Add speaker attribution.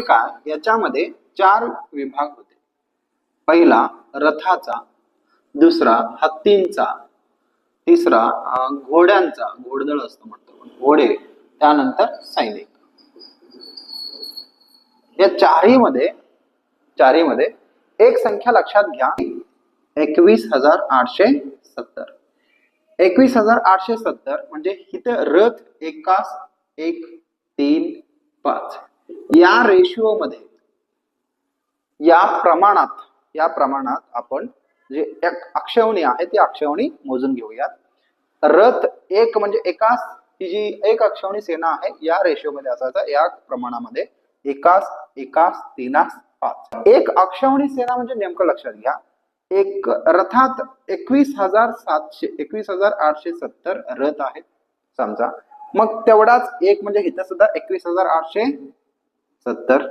Speaker 1: काळ याच्यामध्ये चार विभाग होते. पहिला रथाचा दुसरा हत्तींचा तिसरा घोड्यांचा घोडदळ असतो म्हणतो घोडे त्यानंतर सैनिक. या चारीमध्ये चारीमध्ये एक संख्या लक्षात घ्या. एकवीस हजार आठशे सत्तर. एकवीस हजार आठशे सत्तर म्हणजे इथे रथ एकास एक तीन पाच. या रेशिओ मध्ये या प्रमाणात या प्रमाणात आपण जे अक्षवणी आहे ती अक्षवणी मोजून घेऊयात. रथ एक म्हणजे एकाच ही जी एक अक्षवणी सेना आहे या रेशिओ मध्ये असायचा. या प्रमाणामध्ये एकास एकास तीनास पाच. एक अक्षवणी सेना म्हणजे नेमकं लक्षात घ्या. एक रथात एकवीस हजार सातशे एकवीस हजार आठशे सत्तर रथ आहेत समजा. मग तेवढाच एक म्हणजे इथं सुद्धा एकवीस हजार आठशे सत्तर